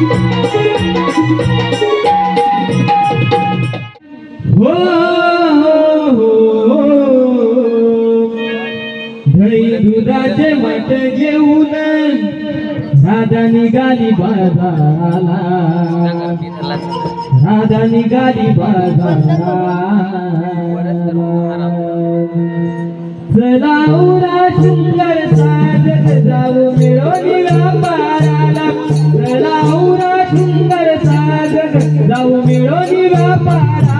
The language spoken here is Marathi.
हो, हो, हो, दुधाचे वाट घेऊन राधा निघाली बाजाराला. राधा निघाली बाजाराला. चला उरा सुंदर जाऊ मिळो निघा. amar